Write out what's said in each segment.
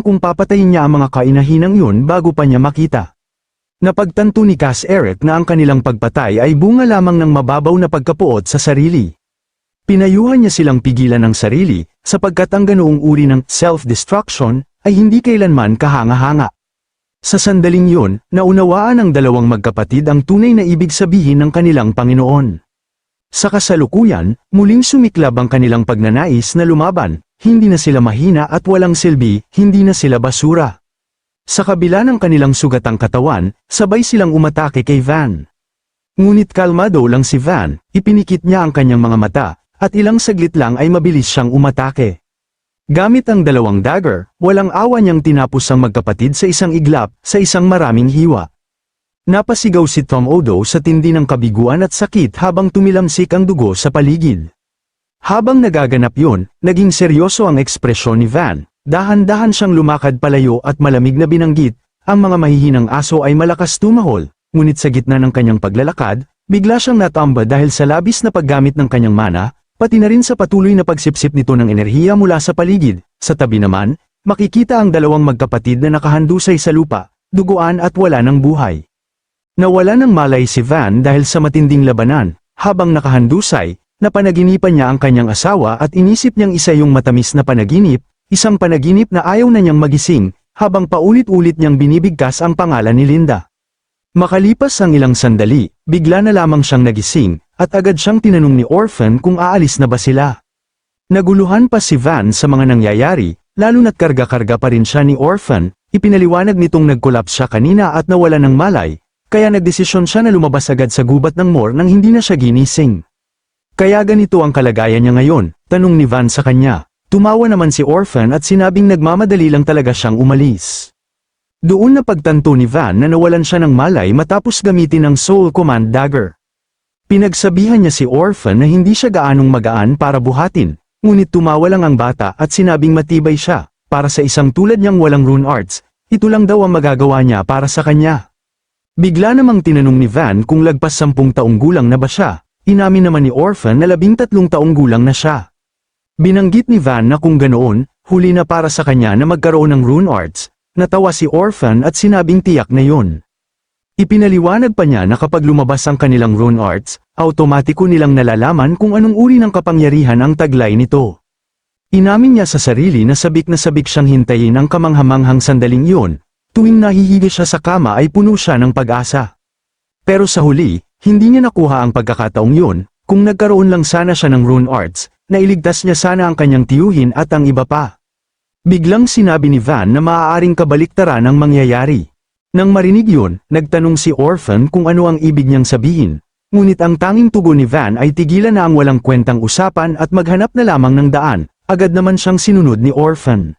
kung papatayin niya ang mga kainahinang yun bago pa niya makita. Napagtanto ni Cass Eric na ang kanilang pagpatay ay bunga lamang ng mababaw na pagkapuot sa sarili. Pinayuhan niya silang pigilan ng sarili, sapagkat ang ganoong uri ng self-destruction ay hindi kailanman kahanga-hanga. Sa sandaling yun, naunawaan ng dalawang magkapatid ang tunay na ibig sabihin ng kanilang Panginoon. Sa kasalukuyan, muling sumiklab ang kanilang pagnanais na lumaban, hindi na sila mahina at walang silbi, hindi na sila basura. Sa kabila ng kanilang sugatang katawan, sabay silang umatake kay Van. Ngunit kalmado lang si Van, ipinikit niya ang kanyang mga mata, at ilang saglit lang ay mabilis siyang umatake. Gamit ang dalawang dagger, walang awa niyang tinapos ang magkapatid sa isang iglap, sa isang maraming hiwa. Napasigaw si Tom Odo sa tindi ng kabiguan at sakit habang tumilamsik ang dugo sa paligid. Habang nagaganap yun, naging seryoso ang ekspresyon ni Van. Dahan-dahan siyang lumakad palayo at malamig na binanggit, ang mga mahihinang aso ay malakas tumahol, ngunit sa gitna ng kanyang paglalakad, bigla siyang natamba dahil sa labis na paggamit ng kanyang mana, pati na rin sa patuloy na pagsipsip nito ng enerhiya mula sa paligid. Sa tabi naman, makikita ang dalawang magkapatid na nakahandusay sa lupa, duguan at wala ng buhay. Nawala ng malay si Van dahil sa matinding labanan, habang nakahandusay, napanaginipan niya ang kanyang asawa at inisip niyang isa yung matamis na panaginip, isang panaginip na ayaw na niyang magising, habang paulit-ulit niyang binibigkas ang pangalan ni Linda. Makalipas ang ilang sandali, bigla na lamang siyang nagising, at agad siyang tinanong ni Orphan kung aalis na ba sila. Naguluhan pa si Van sa mga nangyayari, lalo na't karga-karga pa rin siya ni Orphan, ipinaliwanag nitong nagkolaps siya kanina at nawala ng malay, kaya nagdesisyon siya na lumabas agad sa gubat ng Moor nang hindi na siya ginising. Kaya ganito ang kalagayan niya ngayon, tanong ni Van sa kanya. Tumawa naman si Orphan at sinabing nagmamadali lang talaga siyang umalis. Doon na pagtanto ni Van na nawalan siya ng malay matapos gamitin ang Soul Command Dagger. Pinagsabihan niya si Orphan na hindi siya gaanong magaan para buhatin, ngunit tumawa lang ang bata at sinabing matibay siya, para sa isang tulad niyang walang rune arts, ito lang daw ang magagawa niya para sa kanya. Bigla namang tinanong ni Van kung lagpas sampung taong gulang na ba siya, inamin naman ni Orphan na labing tatlong taong gulang na siya. Binanggit ni Van na kung ganoon, huli na para sa kanya na magkaroon ng rune arts, natawa si Orphan at sinabing tiyak na yon. Ipinaliwanag pa niya na kapag lumabas ang kanilang rune arts, automatiko nilang nalalaman kung anong uri ng kapangyarihan ang taglay nito. Inamin niya sa sarili na sabik na sabik siyang hintayin ang kamanghamanghang sandaling iyon, tuwing nahihigi siya sa kama ay puno siya ng pag-asa. Pero sa huli, hindi niya nakuha ang pagkakataong yun, kung nagkaroon lang sana siya ng rune arts, nailigtas niya sana ang kanyang tiyuhin at ang iba pa. Biglang sinabi ni Van na maaaring kabaliktaran ang mangyayari. Nang marinig yun, nagtanong si Orphan kung ano ang ibig niyang sabihin. Ngunit ang tanging tugon ni Van ay tigilan na ang walang kwentang usapan at maghanap na lamang ng daan, agad naman siyang sinunod ni Orphan.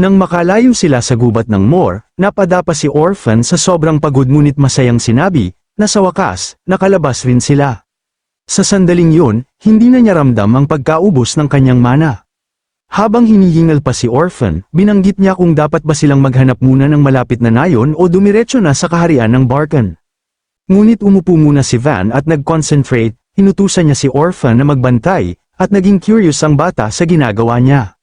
Nang makalayo sila sa gubat ng Moor, napadapa si Orphan sa sobrang pagod ngunit masayang sinabi, na sa wakas, nakalabas rin sila. Sa sandaling yun, hindi na niya ramdam ang pagkaubos ng kanyang mana. Habang hinihingal pa si Orphan, binanggit niya kung dapat ba silang maghanap muna ng malapit na nayon o dumiretso na sa kaharian ng Barkan. Ngunit umupo muna si Van at nag-concentrate, inutusan niya si Orphan na magbantay, at naging curious ang bata sa ginagawa niya.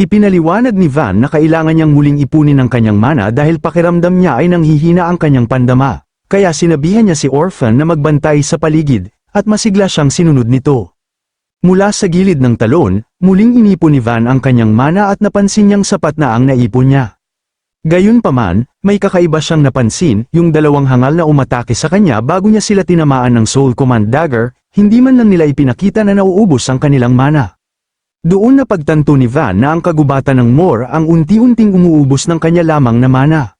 Ipinaliwanag ni Van na kailangan niyang muling ipunin ang kanyang mana dahil pakiramdam niya ay nanghihina ang kanyang pandama, kaya sinabihan niya si Orphan na magbantay sa paligid, at masigla siyang sinunod nito. Mula sa gilid ng talon, muling inipon ni Van ang kanyang mana at napansin niyang sapat na ang naipon niya. Gayunpaman, may kakaiba siyang napansin, yung dalawang hangal na umatake sa kanya bago niya sila tinamaan ng Soul Command Dagger, hindi man lang nila ipinakita na nauubos ang kanilang mana. Doon na pagtanto ni Van na ang kagubatan ng Moor ang unti-unting umuubos ng kanya lamang na mana.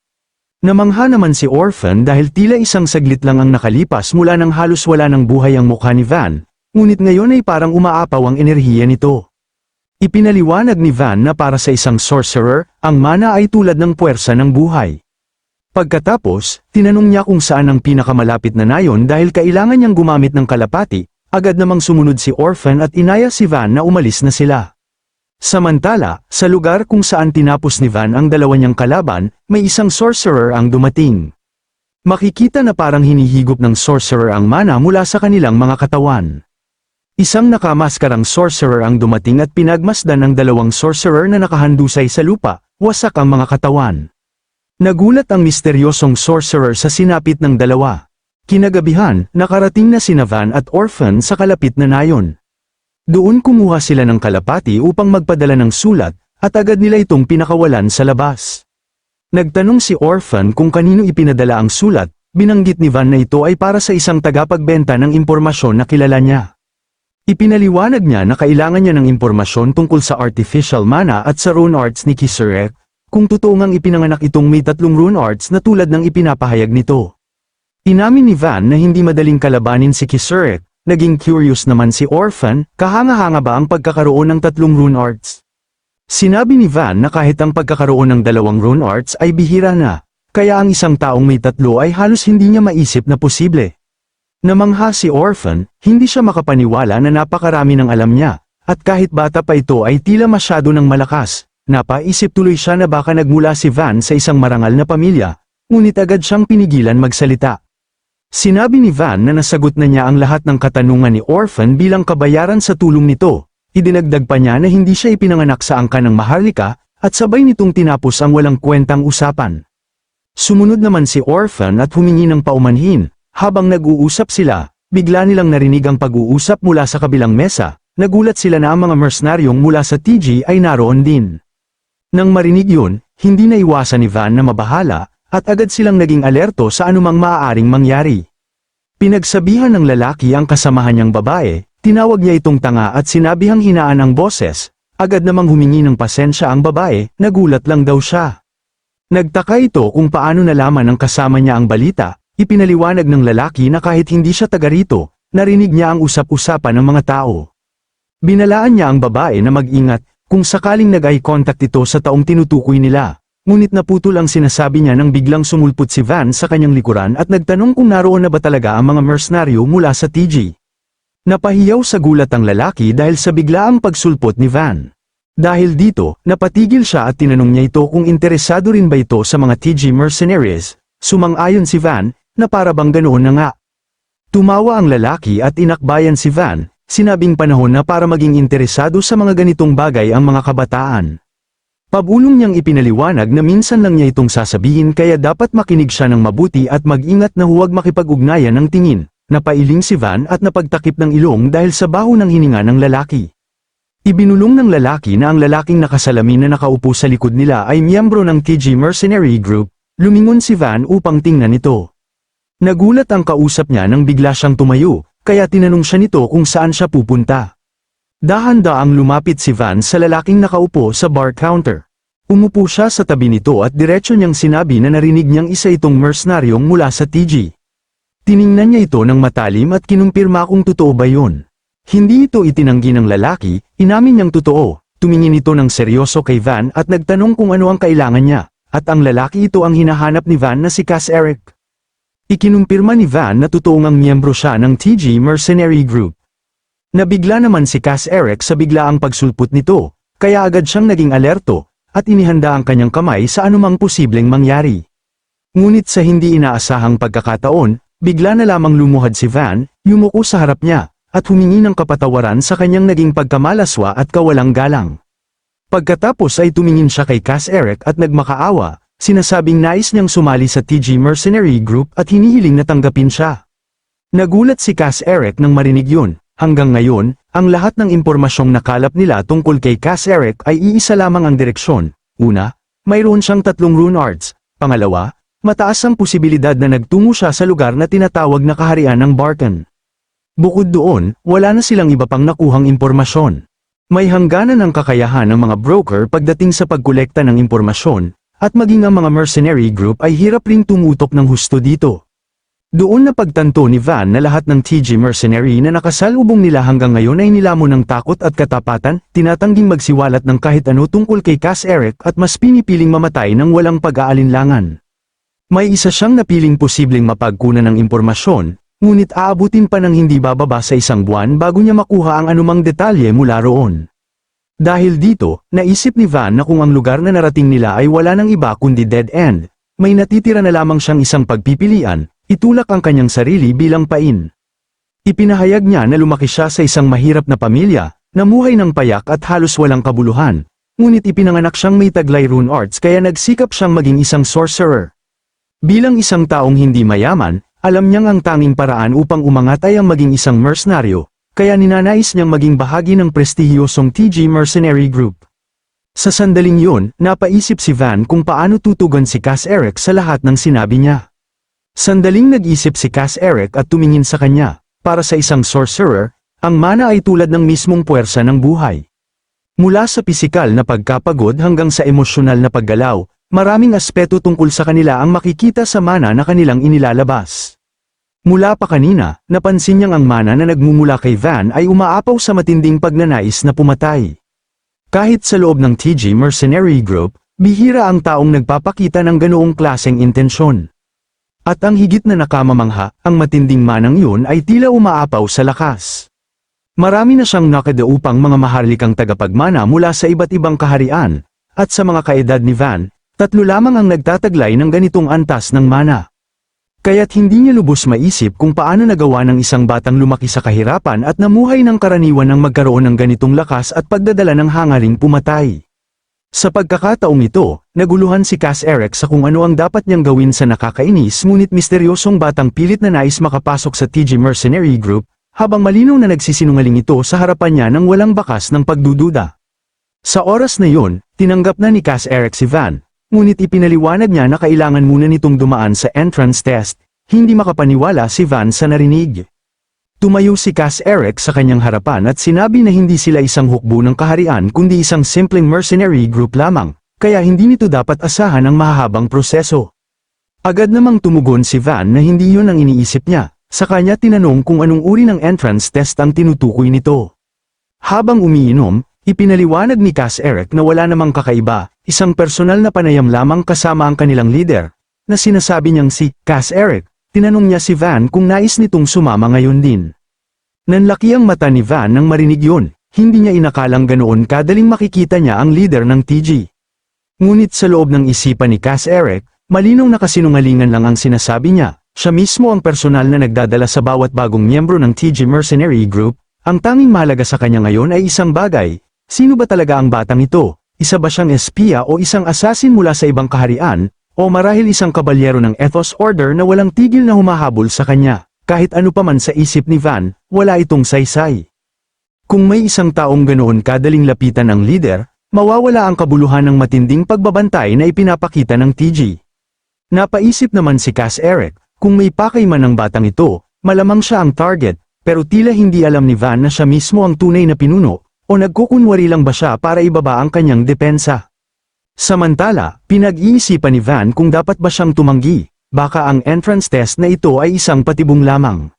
Namangha naman si Orphan dahil tila isang saglit lang ang nakalipas mula nang halos wala ng buhay ang mukha ni Van, ngunit ngayon ay parang umaapaw ang enerhiya nito. Ipinaliwanag ni Van na para sa isang sorcerer, ang mana ay tulad ng puwersa ng buhay. Pagkatapos, tinanong niya kung saan ang pinakamalapit na nayon dahil kailangan niyang gumamit ng kalapati, agad namang sumunod si Orphan at inaya si Van na umalis na sila. Samantala, sa lugar kung saan tinapos ni Van ang dalawa niyang kalaban, may isang sorcerer ang dumating. Makikita na parang hinihigop ng sorcerer ang mana mula sa kanilang mga katawan. Isang nakamaskarang sorcerer ang dumating at pinagmasdan ng dalawang sorcerer na nakahandusay sa lupa, wasak ang mga katawan. Nagulat ang misteryosong sorcerer sa sinapit ng dalawa. Kinagabihan, nakarating na sina Van at Orphan sa kalapit na nayon. Doon kumuha sila ng kalapati upang magpadala ng sulat, at agad nila itong pinakawalan sa labas. Nagtanong si Orphan kung kanino ipinadala ang sulat, binanggit ni Van na ito ay para sa isang tagapagbenta ng impormasyon na kilala niya. Ipinaliwanag niya na kailangan niya ng impormasyon tungkol sa artificial mana at sa rune arts ni Kiserek, kung totoo ngang ipinanganak itong may tatlong rune arts na tulad ng ipinapahayag nito. Inamin ni Van na hindi madaling kalabanin si Kiserek, naging curious naman si Orphan, kahanga-hanga ba ang pagkakaroon ng tatlong rune arts? Sinabi ni Van na kahit ang pagkakaroon ng dalawang rune arts ay bihira na, kaya ang isang taong may tatlo ay halos hindi niya maisip na posible. Namangha si Orphan, hindi siya makapaniwala na napakarami ng alam niya, at kahit bata pa ito ay tila masyado ng malakas, napaisip tuloy siya na baka nagmula si Van sa isang marangal na pamilya, ngunit agad siyang pinigilan magsalita. Sinabi ni Van na nasagot na niya ang lahat ng katanungan ni Orphan bilang kabayaran sa tulong nito, idinagdag pa niya na hindi siya ipinanganak sa angka ng Maharlika, at sabay nitong tinapos ang walang kwentang usapan. Sumunod naman si Orphan at humingi ng paumanhin, habang nag-uusap sila, bigla nilang narinig ang pag-uusap mula sa kabilang mesa, nagulat sila na ang mga mercenaryong mula sa TG ay naroon din. Nang marinig yun, hindi na iwasan ni Van na mabahala, at agad silang naging alerto sa anumang maaaring mangyari. Pinagsabihan ng lalaki ang kasamahan niyang babae, tinawag niya itong tanga at sinabihang hinaan ang boses, agad namang humingi ng pasensya ang babae, nagulat lang daw siya. Nagtaka ito kung paano nalaman ng kasama niya ang balita, Ipinaliwanag ng lalaki na kahit hindi siya taga rito, narinig niya ang usap-usapan ng mga tao. Binalaan niya ang babae na mag-ingat, kung sakaling nag-eye contact ito sa taong tinutukoy nila. Ngunit naputol ang sinasabi niya nang biglang sumulpot si Van sa kanyang likuran at nagtanong kung naroon na ba talaga ang mga mercenaryo mula sa TG. Napahiyaw sa gulat ang lalaki dahil sa biglaang pagsulpot ni Van. Dahil dito, napatigil siya at tinanong niya ito kung interesado rin ba ito sa mga TG mercenaries, sumang-ayon si Van, na para bang ganoon na nga. Tumawa ang lalaki at inakbayan si Van, sinabing panahon na para maging interesado sa mga ganitong bagay ang mga kabataan. Pabulong niyang ipinaliwanag na minsan lang niya itong sasabihin kaya dapat makinig siya ng mabuti at mag-ingat na huwag makipag-ugnayan ng tingin. Napailing si Van at napagtakip ng ilong dahil sa baho ng hininga ng lalaki. Ibinulong ng lalaki na ang lalaking nakasalamin na nakaupo sa likod nila ay miyembro ng TG Mercenary Group, lumingon si Van upang tingnan ito. Nagulat ang kausap niya nang bigla siyang tumayo, kaya tinanong siya nito kung saan siya pupunta. Dahan-daang lumapit si Van sa lalaking nakaupo sa bar counter. Umupo siya sa tabi nito at diretso niyang sinabi na narinig niyang isa itong mercenaryong mula sa TG. Tiningnan niya ito ng matalim at kinumpirma kung totoo ba yun. Hindi ito itinanggi ng lalaki, inamin niyang totoo, tumingin ito ng seryoso kay Van at nagtanong kung ano ang kailangan niya, at ang lalaki ito ang hinahanap ni Van na si Cass Eric. Ikinumpirma ni Van na totoong ang miyembro siya ng TG Mercenary Group. Nabigla naman si Cass Eric sa biglaang pagsulpot nito, kaya agad siyang naging alerto, at inihanda ang kanyang kamay sa anumang posibleng mangyari. Ngunit sa hindi inaasahang pagkakataon, bigla na lamang lumuhad si Van, yumuko sa harap niya, at humingi ng kapatawaran sa kanyang naging pagkamalaswa at kawalang galang. Pagkatapos ay tumingin siya kay Cass Eric at nagmakaawa, Sinasabing nais niyang sumali sa TG Mercenary Group at hinihiling na tanggapin siya. Nagulat si Cass Eric nang marinig yun. Hanggang ngayon, ang lahat ng impormasyong nakalap nila tungkol kay Cass Eric ay iisa lamang ang direksyon. Una, mayroon siyang tatlong rune arts. Pangalawa, mataas ang posibilidad na nagtungo siya sa lugar na tinatawag na kaharian ng Barkan. Bukod doon, wala na silang iba pang nakuhang impormasyon. May hangganan ang kakayahan ng mga broker pagdating sa pagkolekta ng impormasyon, at maging ang mga mercenary group ay hirap ring tumutok ng husto dito. Doon na pagtanto ni Van na lahat ng TG mercenary na nakasalubong nila hanggang ngayon ay nilamon ng takot at katapatan, tinatangging magsiwalat ng kahit ano tungkol kay Cass Eric at mas pinipiling mamatay ng walang pag-aalinlangan. May isa siyang napiling posibleng mapagkunan ng impormasyon, ngunit aabutin pa ng hindi bababa sa isang buwan bago niya makuha ang anumang detalye mula roon. Dahil dito, naisip ni Van na kung ang lugar na narating nila ay wala ng iba kundi dead end, may natitira na lamang siyang isang pagpipilian, itulak ang kanyang sarili bilang pain. Ipinahayag niya na lumaki siya sa isang mahirap na pamilya, namuhay ng payak at halos walang kabuluhan, ngunit ipinanganak siyang may taglay rune arts kaya nagsikap siyang maging isang sorcerer. Bilang isang taong hindi mayaman, alam niyang ang tanging paraan upang umangat ay ang maging isang mercenaryo, kaya ninanais niyang maging bahagi ng prestihiyosong TG Mercenary Group. Sa sandaling yun, napaisip si Van kung paano tutugon si Cass Eric sa lahat ng sinabi niya. Sandaling nag-isip si Cass Eric at tumingin sa kanya. Para sa isang sorcerer, ang mana ay tulad ng mismong puwersa ng buhay. Mula sa pisikal na pagkapagod hanggang sa emosyonal na paggalaw, maraming aspeto tungkol sa kanila ang makikita sa mana na kanilang inilalabas. Mula pa kanina, napansin niyang ang mana na nagmumula kay Van ay umaapaw sa matinding pagnanais na pumatay. Kahit sa loob ng TG Mercenary Group, bihira ang taong nagpapakita ng ganoong klaseng intensyon. At ang higit na nakamamangha, ang matinding manang yun ay tila umaapaw sa lakas. Marami na siyang nakadaupang mga maharlikang tagapagmana mula sa iba't ibang kaharian, at sa mga kaedad ni Van, tatlo lamang ang nagtataglay ng ganitong antas ng mana. Kaya't hindi niya lubos maisip kung paano nagawa ng isang batang lumaki sa kahirapan at namuhay ng karaniwan ng magkaroon ng ganitong lakas at pagdadala ng hangaring pumatay. Sa pagkakataong ito, naguluhan si Cass Eric sa kung ano ang dapat niyang gawin sa nakakainis ngunit misteryosong batang pilit na nais makapasok sa TG Mercenary Group, habang malinaw na nagsisinungaling ito sa harapan niya ng walang bakas ng pagdududa. Sa oras na yun, tinanggap na ni Cass Eric si Van, ngunit ipinaliwanag niya na kailangan muna nitong dumaan sa entrance test, hindi makapaniwala si Van sa narinig. Tumayo si Cass Eric sa kanyang harapan at sinabi na hindi sila isang hukbo ng kaharian kundi isang simpleng mercenary group lamang, kaya hindi nito dapat asahan ang mahahabang proseso. Agad namang tumugon si Van na hindi yun ang iniisip niya, sa kanya tinanong kung anong uri ng entrance test ang tinutukoy nito. Habang umiinom, ipinaliwanag ni Cass Eric na wala namang kakaiba, isang personal na panayam lamang kasama ang kanilang leader, na sinasabi niyang si Cass Eric, tinanong niya si Van kung nais nitong sumama ngayon din. Nanlaki ang mata ni Van nang marinig yun, hindi niya inakalang ganoon kadaling makikita niya ang leader ng TG. Ngunit sa loob ng isipan ni Cass Eric, malinong nakasinungalingan lang ang sinasabi niya, siya mismo ang personal na nagdadala sa bawat bagong miyembro ng TG Mercenary Group, ang tanging mahalaga sa kanya ngayon ay isang bagay, sino ba talaga ang batang ito? Isa ba siyang espiya o isang asasin mula sa ibang kaharian, o marahil isang kabalyero ng Ethos Order na walang tigil na humahabol sa kanya, kahit ano pa man sa isip ni Van, wala itong saysay. Kung may isang taong ganoon kadaling lapitan ng leader, mawawala ang kabuluhan ng matinding pagbabantay na ipinapakita ng TG. Napaisip naman si Cass Eric, kung may pakay man ang batang ito, malamang siya ang target, pero tila hindi alam ni Van na siya mismo ang tunay na pinuno, o nagkukunwari lang ba siya para ibaba ang kanyang depensa. Samantala, pinag-iisipan ni Van kung dapat ba siyang tumanggi, baka ang entrance test na ito ay isang patibong lamang.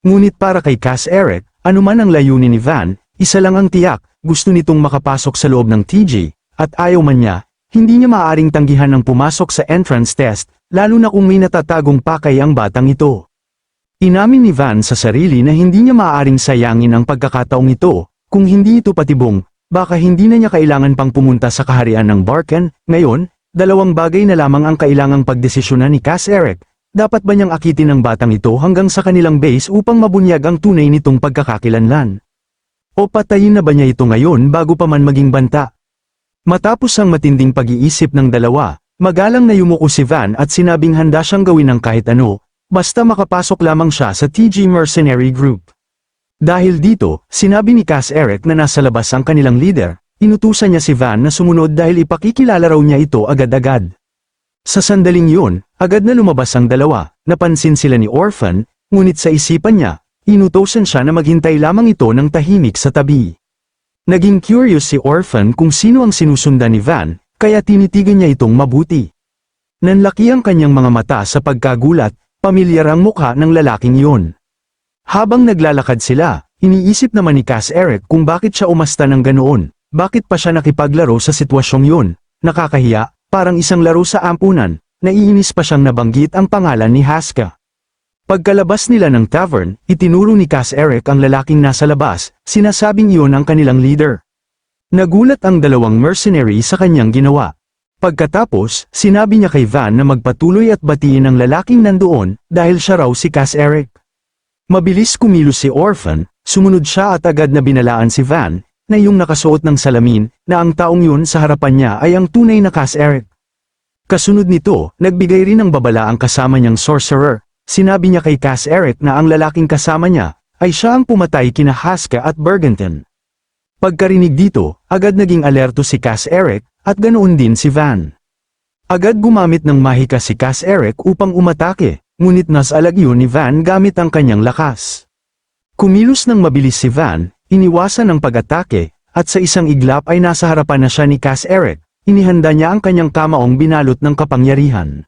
Ngunit para kay Cass Eric, anuman ang layunin ni Van, isa lang ang tiyak, gusto nitong makapasok sa loob ng TG, at ayaw man niya, hindi niya maaaring tanggihan ng pumasok sa entrance test, lalo na kung may natatagong pakay ang batang ito. Inamin ni Van sa sarili na hindi niya maaaring sayangin ang pagkakataong ito, kung hindi ito patibong, baka hindi na niya kailangan pang pumunta sa kaharian ng Barken, ngayon, dalawang bagay na lamang ang kailangang pagdesisyonan ni Cass Eric, dapat ba niyang akitin ang batang ito hanggang sa kanilang base upang mabunyag ang tunay nitong pagkakakilanlan? O patayin na ba niya ito ngayon bago pa man maging banta? Matapos ang matinding pag-iisip ng dalawa, magalang na yumuko si Van at sinabing handa siyang gawin ng kahit ano, basta makapasok lamang siya sa TG Mercenary Group. Dahil dito, sinabi ni Cass Eric na nasa labas ang kanilang leader, inutusan niya si Van na sumunod dahil ipakikilala raw niya ito agad-agad. Sa sandaling yun, agad na lumabas ang dalawa, napansin sila ni Orphan, ngunit sa isipan niya, inutosan siya na maghintay lamang ito ng tahimik sa tabi. Naging curious si Orphan kung sino ang sinusundan ni Van, kaya tinitigan niya itong mabuti. Nanlaki ang kanyang mga mata sa pagkagulat, pamilyar ang mukha ng lalaking iyon. Habang naglalakad sila, iniisip naman ni Cass Eric kung bakit siya umasta ng ganoon, bakit pa siya nakipaglaro sa sitwasyong yun, nakakahiya, parang isang laro sa ampunan, naiinis pa siyang nabanggit ang pangalan ni Haska. Pagkalabas nila ng tavern, itinuro ni Cass Eric ang lalaking nasa labas, sinasabing iyon ang kanilang leader. Nagulat ang dalawang mercenary sa kanyang ginawa. Pagkatapos, sinabi niya kay Van na magpatuloy at batiin ang lalaking nandoon, dahil siya raw si Cass Eric. Mabilis kumilos si Orphan, sumunod siya at agad na binalaan si Van, na yung nakasuot ng salamin, na ang taong yun sa harapan niya ay ang tunay na Cass Eric. Kasunod nito, nagbigay rin ng babala ang kasama niyang sorcerer. Sinabi niya kay Cass Eric na ang lalaking kasama niya, ay siya ang pumatay kina Haska at Bergenton. Pagkarinig dito, agad naging alerto si Cass Eric, at ganoon din si Van. Agad gumamit ng mahika si Cass Eric upang umatake, ngunit nasalag yun ni Van gamit ang kanyang lakas. Kumilos ng mabilis si Van, iniwasan ang pag-atake, at sa isang iglap ay nasa harapan na siya ni Cass Eric, inihanda niya ang kanyang kamaong binalot ng kapangyarihan.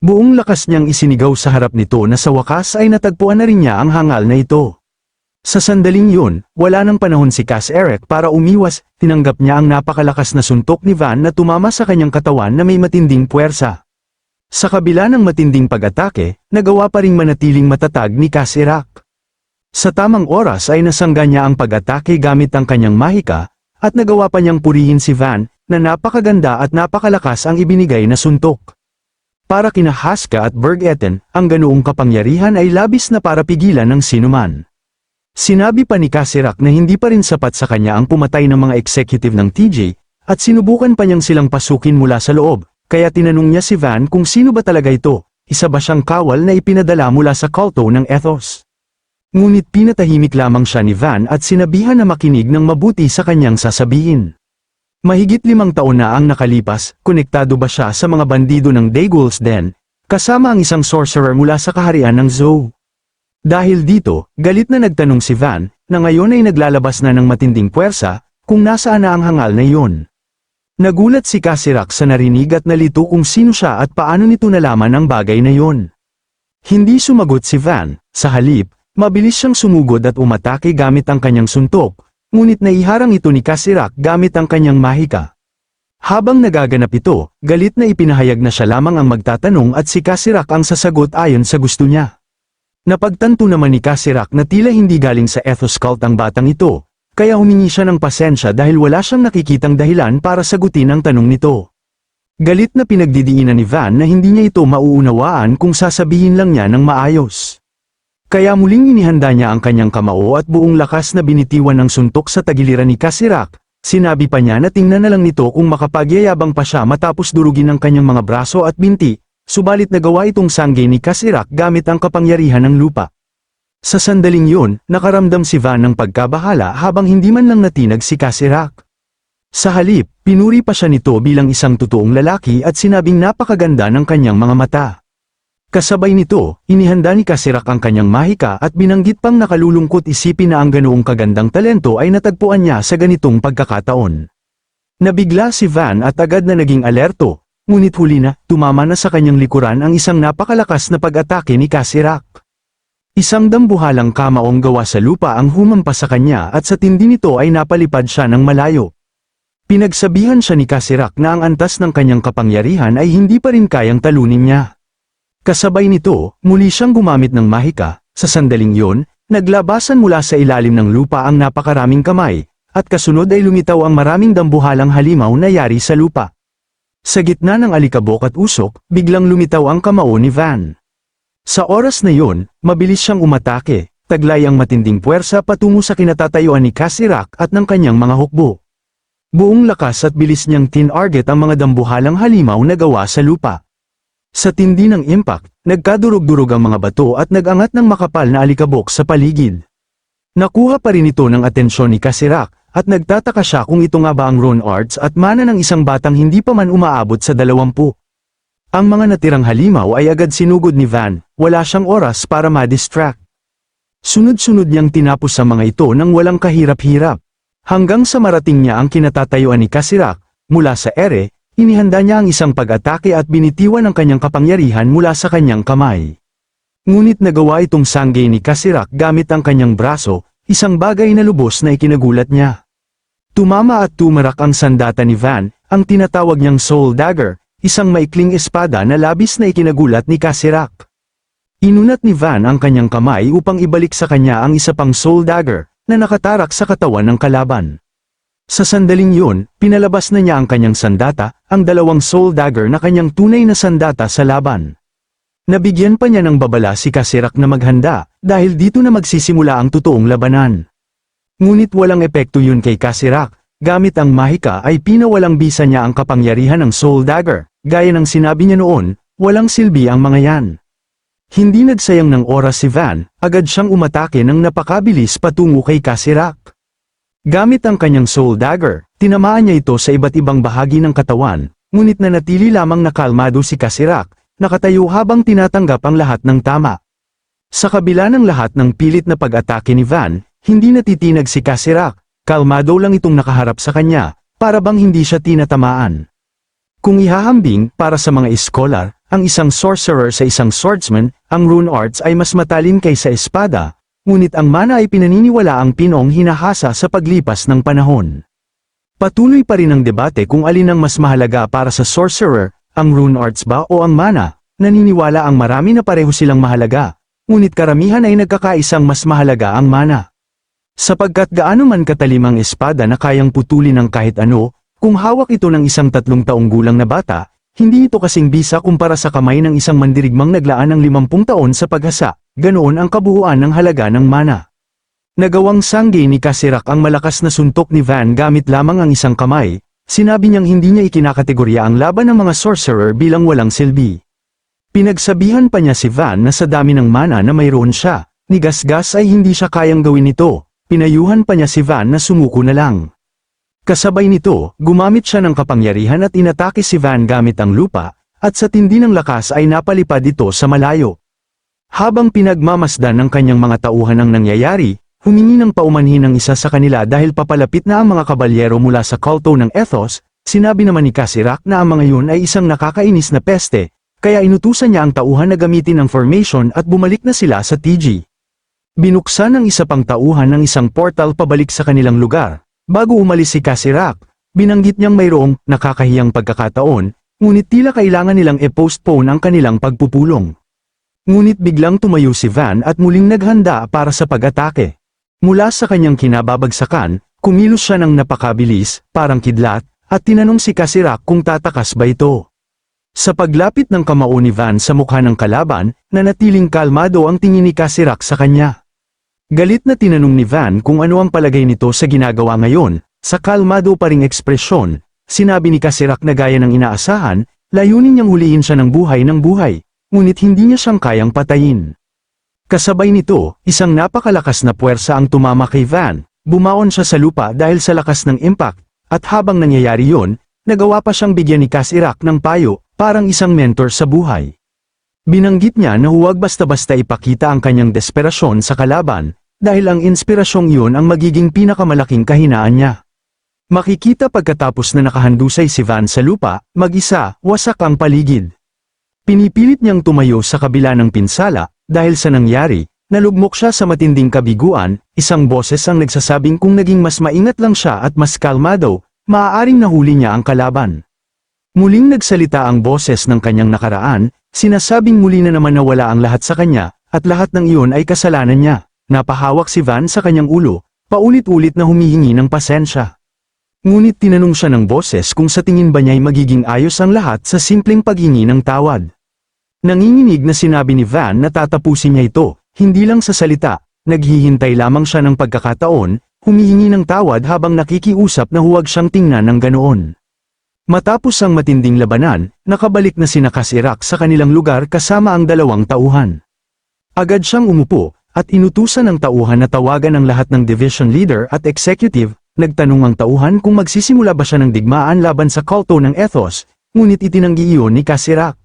Buong lakas niyang isinigaw sa harap nito na sa wakas ay natagpuan na rin niya ang hangal na ito. Sa sandaling yun, wala nang panahon si Cass Eric para umiwas, tinanggap niya ang napakalakas na suntok ni Van na tumama sa kanyang katawan na may matinding puwersa. Sa kabila ng matinding pag-atake, nagawa pa ring manatiling matatag ni Eric. Sa tamang oras ay nasangga niya ang pag-atake gamit ang kanyang mahika, at nagawa pa niyang purihin si Van, na napakaganda at napakalakas ang ibinigay na suntok. Para kina Haska at Bergetten, ang ganoong kapangyarihan ay labis na para pigilan ng sinuman. Sinabi pa ni Kasirak na hindi pa rin sapat sa kanya ang pumatay ng mga executive ng TJ, at sinubukan pa niyang silang pasukin mula sa loob, kaya tinanong niya si Van kung sino ba talaga ito, isa ba siyang kawal na ipinadala mula sa kulto ng ethos. Ngunit pinatahimik lamang siya ni Van at sinabihan na makinig ng mabuti sa kanyang sasabihin. Mahigit limang taon na ang nakalipas, konektado ba siya sa mga bandido ng Daygul's Den, kasama ang isang sorcerer mula sa kaharian ng Zou. Dahil dito, galit na nagtanong si Van, na ngayon ay naglalabas na ng matinding puwersa, kung nasaan na ang hangal na iyon. Nagulat si Kasirak sa narinig at nalito kung sino siya at paano nito nalaman ang bagay na iyon. Hindi sumagot si Van, sa halip, mabilis siyang sumugod at umatake gamit ang kanyang suntok, ngunit naiharang ito ni Kasirak gamit ang kanyang mahika. Habang nagaganap ito, galit na ipinahayag na siya lamang ang magtatanong at si Kasirak ang sasagot ayon sa gusto niya. Napagtanto naman ni Kasirak na tila hindi galing sa ethos cult ang batang ito, kaya humingi siya ng pasensya dahil wala siyang nakikitang dahilan para sagutin ang tanong nito. Galit na pinagdidiinan ni Van na hindi niya ito mauunawaan kung sasabihin lang niya ng maayos. Kaya muling inihanda niya ang kanyang kamao at buong lakas na binitiwan ng suntok sa tagiliran ni Kasirak. Sinabi pa niya na tingnan na lang nito kung makapagyayabang pa siya matapos durugin ang kanyang mga braso at binti, subalit nagawa itong sangge ni Kasirak gamit ang kapangyarihan ng lupa. Sa sandaling yun, nakaramdam si Van ng pagkabahala habang hindi man lang natinag si Kasirak. Sa halip, pinuri pa siya nito bilang isang totoong lalaki at sinabing napakaganda ng kanyang mga mata. Kasabay nito, inihanda ni Kasirak ang kanyang mahika at binanggit pang nakalulungkot isipin na ang ganoong kagandang talento ay natagpuan niya sa ganitong pagkakataon. Nabigla si Van at agad na naging alerto, ngunit huli na, tumama na sa kanyang likuran ang isang napakalakas na pag-atake ni Kasirak. Isang dambuhalang kamaong gawa sa lupa ang humampas sa kanya at sa tindi nito ay napalipad siya ng malayo. Pinagsabihan siya ni Kasirak na ang antas ng kanyang kapangyarihan ay hindi pa rin kayang talunin niya. Kasabay nito, muli siyang gumamit ng mahika, sa sandaling yon, naglabasan mula sa ilalim ng lupa ang napakaraming kamay, at kasunod ay lumitaw ang maraming dambuhalang halimaw na yari sa lupa. Sa gitna ng alikabok at usok, biglang lumitaw ang kamao ni Van. Sa oras na yon, mabilis siyang umatake, taglay ang matinding puwersa patungo sa kinatatayuan ni Kasirak at ng kanyang mga hukbo. Buong lakas at bilis niyang tinarget ang mga dambuhalang halimaw na gawa sa lupa. Sa tindi ng impact, nagkadurog-durog ang mga bato at nagangat ng makapal na alikabok sa paligid. Nakuha pa rin ito ng atensyon ni Kasirak, at nagtataka siya kung ito nga ba ang Ron Arts at mana ng isang batang hindi pa man umaabot sa dalawampu. Ang mga natirang halimaw ay agad sinugod ni Van, wala siyang oras para ma-distract. Sunod-sunod niyang tinapos sa mga ito nang walang kahirap-hirap. Hanggang sa marating niya ang kinatatayuan ni Kasirak, mula sa ere, inihanda niya ang isang pag-atake at binitiwan ang kanyang kapangyarihan mula sa kanyang kamay. Ngunit nagawa itong sangge ni Kasirak gamit ang kanyang braso, isang bagay na lubos na ikinagulat niya. Tumama at tumarak ang sandata ni Van, ang tinatawag niyang Soul Dagger, isang maikling espada na labis na ikinagulat ni Kasirak. Inunat ni Van ang kanyang kamay upang ibalik sa kanya ang isa pang Soul Dagger, na nakatarak sa katawan ng kalaban. Sa sandaling yun, pinalabas na niya ang kanyang sandata, ang dalawang Soul Dagger na kanyang tunay na sandata sa laban. Nabigyan pa niya ng babala si Kasirak na maghanda, dahil dito na magsisimula ang totoong labanan. Ngunit walang epekto yun kay Kasirak, gamit ang mahika ay pinawalang bisa niya ang kapangyarihan ng Soul Dagger, gaya ng sinabi niya noon, walang silbi ang mga yan. Hindi nagsayang ng oras si Van, agad siyang umatake ng napakabilis patungo kay Kasirak. Gamit ang kanyang Soul Dagger, tinamaan niya ito sa iba't ibang bahagi ng katawan, ngunit nanatili lamang nakalmado si Kasirak, nakatayo habang tinatanggap ang lahat ng tama. Sa kabila ng lahat ng pilit na pag-atake ni Van, hindi natitinag si Kasirak, kalmado lang itong nakaharap sa kanya, para bang hindi siya tinatamaan. Kung ihahambing, para sa mga iskolar, ang isang sorcerer sa isang swordsman, ang rune arts ay mas matalim kaysa espada, ngunit ang mana ay pinaniniwala ang pinong hinahasa sa paglipas ng panahon. Patuloy pa rin ang debate kung alin ang mas mahalaga para sa sorcerer, ang rune arts ba o ang mana, naniniwala ang marami na pareho silang mahalaga, ngunit karamihan ay nagkakaisang mas mahalaga ang mana. Sapagkat gaano man katalim ang espada na kayang putulin ng kahit ano, kung hawak ito ng isang tatlong taong gulang na bata, hindi ito kasing bisa kumpara sa kamay ng isang mandirigmang naglaan ng limampung taon sa paghasa, ganoon ang kabuuan ng halaga ng mana. Nagawang sangge ni Kasirak ang malakas na suntok ni Van gamit lamang ang isang kamay, sinabi niyang hindi niya ikinakategorya ang laban ng mga sorcerer bilang walang silbi. Pinagsabihan pa niya si Van na sa dami ng mana na mayroon siya, ni Gasgas ay hindi siya kayang gawin ito, pinayuhan pa niya si Van na sumuko na lang. Kasabay nito, gumamit siya ng kapangyarihan at inatake si Van gamit ang lupa, at sa tindi ng lakas ay napalipad ito sa malayo. Habang pinagmamasdan ng kanyang mga tauhan ang nangyayari, humingi ng paumanhin ng isa sa kanila dahil papalapit na ang mga kabalyero mula sa kulto ng ethos, sinabi naman ni Kasirak na ang mga yun ay isang nakakainis na peste, kaya inutusan niya ang tauhan na gamitin ang formation at bumalik na sila sa TG. Binuksan ng isa pang tauhan ng isang portal pabalik sa kanilang lugar, Bago umalis si Kasirak, binanggit niyang mayroong nakakahiyang pagkakataon, ngunit tila kailangan nilang e-postpone ang kanilang pagpupulong. Ngunit biglang tumayo si Van at muling naghanda para sa pag-atake. Mula sa kanyang kinababagsakan, kumilos siya ng napakabilis, parang kidlat, at tinanong si Kasirak kung tatakas ba ito. Sa paglapit ng kamao ni Van sa mukha ng kalaban, nanatiling kalmado ang tingin ni Kasirak sa kanya. Galit na tinanong ni Van kung ano ang palagay nito sa ginagawa ngayon, sa kalmado pa ring ekspresyon, sinabi ni Kasirak na gaya ng inaasahan, layunin niyang huliin siya ng buhay ng buhay, ngunit hindi niya siyang kayang patayin. Kasabay nito, isang napakalakas na puwersa ang tumama kay Van, bumaon siya sa lupa dahil sa lakas ng impact, at habang nangyayari yon, nagawa pa siyang bigyan ni Kasirak ng payo, parang isang mentor sa buhay. Binanggit niya na huwag basta-basta ipakita ang kanyang desperasyon sa kalaban, dahil ang inspirasyong iyon ang magiging pinakamalaking kahinaan niya. Makikita pagkatapos na nakahandusay si Van sa lupa, mag-isa, wasak ang paligid. Pinipilit niyang tumayo sa kabila ng pinsala, dahil sa nangyari, nalugmok siya sa matinding kabiguan, isang boses ang nagsasabing kung naging mas maingat lang siya at mas kalmado, maaaring nahuli niya ang kalaban. Muling nagsalita ang boses ng kanyang nakaraan, sinasabing muli na naman nawala ang lahat sa kanya, at lahat ng iyon ay kasalanan niya. Napahawak si Van sa kanyang ulo, paulit-ulit na humihingi ng pasensya. Ngunit tinanong siya ng boses kung sa tingin ba niya'y magiging ayos ang lahat sa simpleng paghingi ng tawad. Nanginginig na sinabi ni Van na tatapusin niya ito, hindi lang sa salita, naghihintay lamang siya ng pagkakataon, humihingi ng tawad habang nakikiusap na huwag siyang tingnan ng ganoon. Matapos ang matinding labanan, nakabalik na si Nakasirak sa kanilang lugar kasama ang dalawang tauhan. Agad siyang umupo, at inutusan ng tauhan na tawagan ang lahat ng division leader at executive, nagtanong ang tauhan kung magsisimula ba siya ng digmaan laban sa kulto ng ethos, ngunit itinanggi iyon ni Kasirak.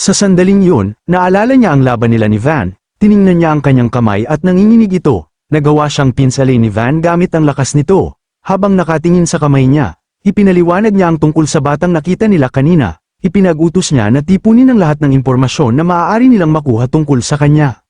Sa sandaling iyon, naalala niya ang laban nila ni Van, tiningnan niya ang kanyang kamay at nanginginig ito, nagawa siyang pinsalin ni Van gamit ang lakas nito. Habang nakatingin sa kamay niya, ipinaliwanag niya ang tungkol sa batang nakita nila kanina, ipinag-utos niya na tipunin ang lahat ng impormasyon na maaari nilang makuha tungkol sa kanya.